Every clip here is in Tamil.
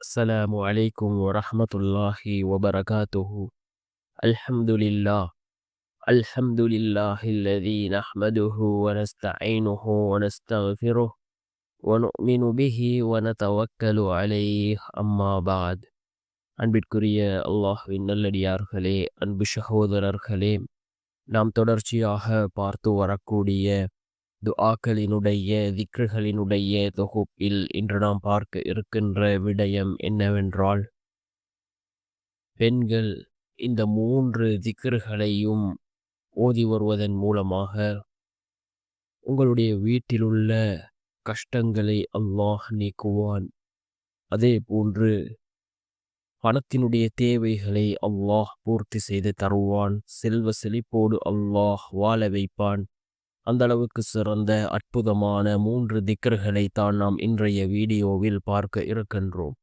السلام عليكم ورحمة الله وبركاته الحمد لله الحمد لله الذي نحمده ونستعينه ونستغفره ونؤمن به ونتوكل عليه أما بعد அன்பிற்குரிய அல்லாஹ்வின் நல்லடியார்களே அன்பு சகோதரர்களே நாம் தொடர்ச்சியாக பார்த்து வரக்கூடிய துஆக்களினுடைய திக்ருகளினுடைய தொகுப்பில் இன்று நாம் பார்க்க இருக்கின்ற விடயம் என்னவென்றால் பெண்கள் இந்த மூன்று திக்ருகளையும் ஓதி வருவதன் மூலமாக உங்களுடைய வீட்டிலுள்ள கஷ்டங்களை அல்லாஹ் நீக்குவான். அதே போன்று பணத்தினுடைய தேவைகளை அல்லாஹ் பூர்த்தி செய்து தருவான். செல்வ செழிப்போடு அல்லாஹ் வாழ வைப்பான். அந்த அளவுக்கு சிறந்த அற்புதமான மூன்று திக்கர்களை தான் நாம் இன்றைய வீடியோவில் பார்க்க இருக்கின்றோம்.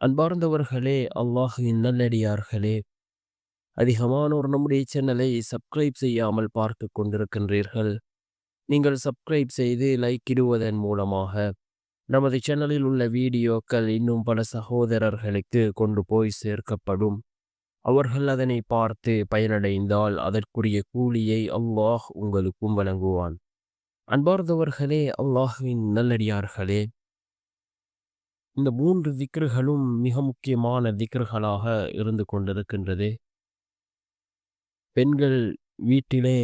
அன்பார்ந்தவர்களே அல்லாஹுவின் நல்லடியார்களே அதிகமானோர் நம்முடைய சேனலை சப்ஸ்கிரைப் செய்யாமல் பார்த்து கொண்டிருக்கின்றீர்கள். நீங்கள் சப்ஸ்கிரைப் செய்து லைக் இடுவதன் மூலமாக நமது சேனலில் உள்ள வீடியோக்கள் இன்னும் பல சகோதரர்களுக்கு கொண்டு போய் சேர்க்கப்படும். அவர்கள் அதனை பார்த்து பயனடைந்தால் அதற்குரிய கூலியை அல்லாஹ் உங்களுக்கும் வழங்குவான். அன்பார்ந்தவர்களே அல்லாஹுவின் நல்லடியார்களே இந்த மூன்று திக்ருகளும் மிக முக்கியமான திக்ருகளாக இருந்து கொண்டிருக்கின்றது. பெண்கள் வீட்டிலே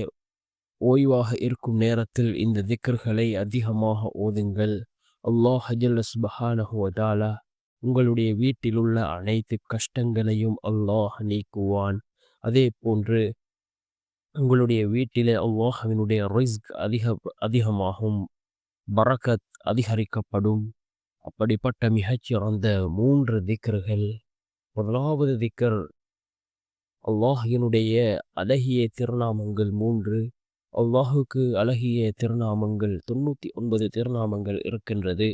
ஓய்வாக இருக்கும் நேரத்தில் இந்த திக்ருகளை அதிகமாக ஓதுங்கள். அல்லாஹ் ஜல்ல சுபஹானஹு உங்களுடைய வீட்டில் உள்ள அனைத்து கஷ்டங்களையும் அல்லாஹ் நீக்குவான். அதே போன்று உங்களுடைய வீட்டிலே அல்லாஹவினுடைய ரிஸ்க் அதிக அதிகமாகும். பரக்கத் அதிகரிக்கப்படும். அப்படிப்பட்ட மிகச்சிறந்த மூன்று திக்கர்கள் முதலாவது திக்கர் அல்லாஹினுடைய அழகிய திருநாமங்கள் மூன்று. அல்லாஹுக்கு அழகிய திருநாமங்கள் தொண்ணூற்றி ஒன்பது திருநாமங்கள் இருக்கின்றது.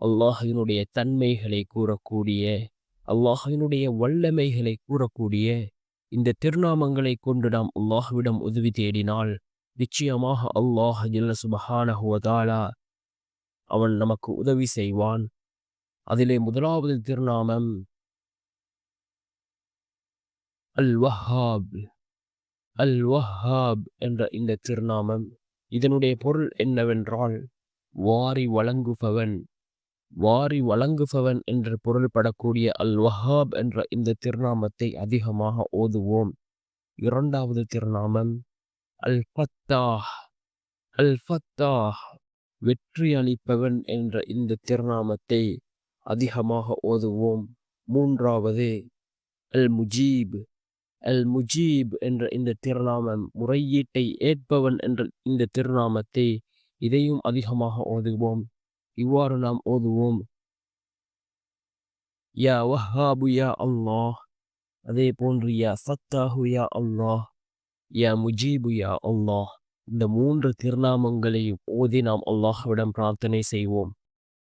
அல்லாஹினுடைய தன்மைகளை கூறக்கூடிய அல்லாஹினுடைய வல்லமைகளை கூறக்கூடிய இந்த திருநாமங்களை கொண்டு நாம் அல்லாஹுவிடம் உதவி தேடினால் நிச்சயமாக அல்லாஹ் ஜல்ல சுபஹானஹுவதாலா அவன் நமக்கு உதவி செய்வான். அதிலே முதலாவது திருநாமம் அல் வஹாப் அல் வஹாப் என்ற இந்த திருநாமம். இதனுடைய பொருள் என்னவென்றால் வாரி வழங்குபவன். வாரி வழங்குபவன் என்று பொருள்படக்கூடிய அல் வஹாப் என்ற இந்த திருநாமத்தை அதிகமாக ஓதுவோம். இரண்டாவது திருநாமம் அல் ஃபத்தாஹ் அல் ஃபத்தாஹ் வெற்றி அளிப்பவன் என்ற இந்த திருநாமத்தை அதிகமாக ஓதுவோம். மூன்றாவது அல் முஜீப் அல் முஜீப் என்ற இந்த திருநாமம் முறையீட்டை ஏற்பவன் என்ற இந்த திருநாமத்தை இதையும் அதிகமாக ஓதுவோம். இவ்வாறு நாம் ஓதுவோம் யா வஹாபு யா அல்லாஹ் அதே போன்று யா சத்தாஹு யா அல்லாஹ் யா முஜீபு யா அல்லாஹ் இந்த மூன்று திருநாமங்களையும் ஓதி நாம் அல்லாஹ்விடம் பிரார்த்தனை செய்வோம்